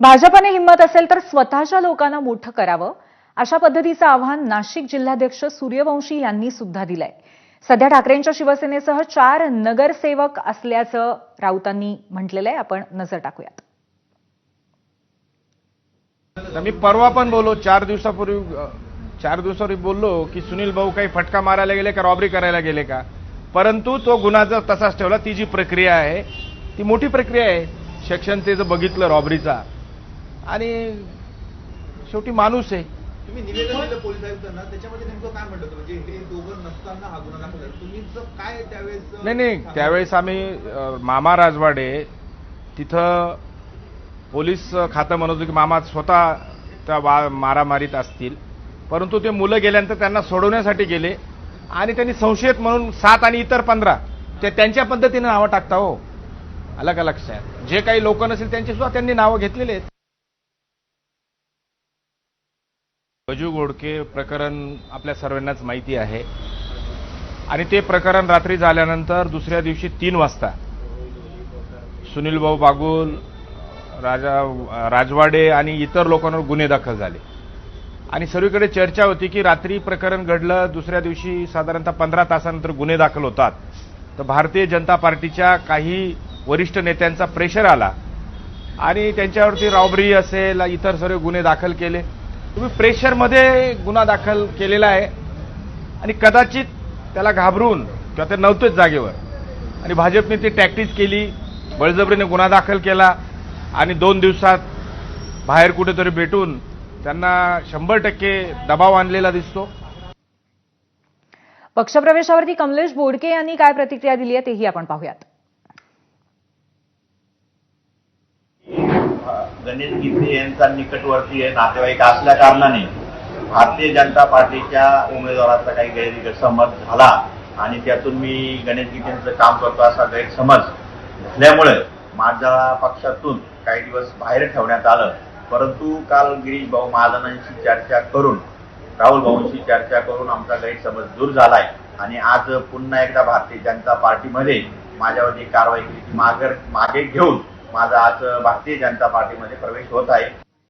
भाजपाने हिंमत असेल तर स्वतःच्या लोकांना मोठं करावं. अशा पद्धतीचं आव्हान नाशिक जिल्हाध्यक्ष सूर्यवंशी यांनी सुद्धा दिलंय. सध्या ठाकरेंच्या शिवसेनेसह चार नगरसेवक असल्याचं राऊतांनी म्हटलेलं आहे. आपण नजर टाकूयात. मी परवा पण बोललो चार दिवसापूर्वी चार दिवसापूर्वी बोललो की सुनील भाऊ काही फटका मारायला गेले का रॉबरी करायला गेले का? परंतु तो गुन्हा जर तसाच ठेवला ती जी प्रक्रिया आहे ती मोठी प्रक्रिया आहे. सेक्शन ते जर बघितलं रॉबरीचा आणि शेवटी माणूस आहे. तुम्ही निवेदन दिलं त्याच्यामध्ये नेमकं काय म्हटलं? म्हणजे हे दोघं नसताना हा गुन्हा दाखल झाला. तुम्ही काय त्यावेळेस नाही नाही त्यावेळेस आम्ही मामा राजवाडे तिथं पोलीस खातं म्हणत होतं की मामा स्वतः त्या वा मारामारीत असतील. परंतु ते मुलं गेल्यानंतर त्यांना सोडवण्यासाठी गेले. आणि त्यांनी संशयित म्हणून सात आणि इतर पंधरा ते त्यांच्या पद्धतीने नावं टाकता हो. आलं का लक्षात? जे काही लोक नसेल त्यांची सुद्धा त्यांनी नावं घेतलेली आहेत. बजू गोडके प्रकरण आपल्या सर्वांनाच माहिती आहे. आणि ते प्रकरण रात्री झाल्यानंतर दुसऱ्या दिवशी तीन वाजता सुनील भाऊ बागुल राजा राजवाडे आणि इतर लोकांवर गुन्हे दाखल झाले. आणि सर्वीकडे चर्चा होती की रात्री प्रकरण घडलं दुसऱ्या दिवशी साधारणतः पंधरा तासानंतर गुन्हे दाखल होतात. तर भारतीय जनता पार्टीच्या काही वरिष्ठ नेत्यांचा प्रेशर आला आणि त्यांच्यावरती रॉबरी असेल इतर सर्व गुन्हे दाखल केले. तुम्ही प्रेशरमध्ये गुन्हा दाखल केलेला आहे आणि कदाचित त्याला घाबरून किंवा ते नव्हतेच जागेवर. आणि भाजपने ती टॅक्टिस केली बळजबरीने गुन्हा दाखल केला आणि दोन दिवसात बाहेर कुठेतरी भेटून त्यांना शंभर टक्के दबाव आणलेला दिसतो. पक्षप्रवेशावरती कमलेश बोडके यांनी काय प्रतिक्रिया दिली आहे तेही आपण पाहूयात. गणेश गीते यांचा निकटवर्ती आहे नातेवाईक असल्या कारणाने भारतीय जनता पार्टीच्या उमेदवाराचा काही गैरसमज झाला आणि त्यातून मी गणेश गीतेंचं काम करतो असा गैरसमज झाल्यामुळे माझ्या पक्षातून काही दिवस बाहेर ठेवण्यात आलं. परंतु काल गिरीश भाऊ महाजनांशी चर्चा करून राहुल भाऊंशी चर्चा करून आमचा गैरसमज दूर झालाय आणि आज पुन्हा एकदा भारतीय जनता पार्टीमध्ये माझ्यावर जी कारवाई केली. ती मागे मागे घेऊन माझा आज भारतीय जनता पार्टीमध्ये प्रवेश होत आहे.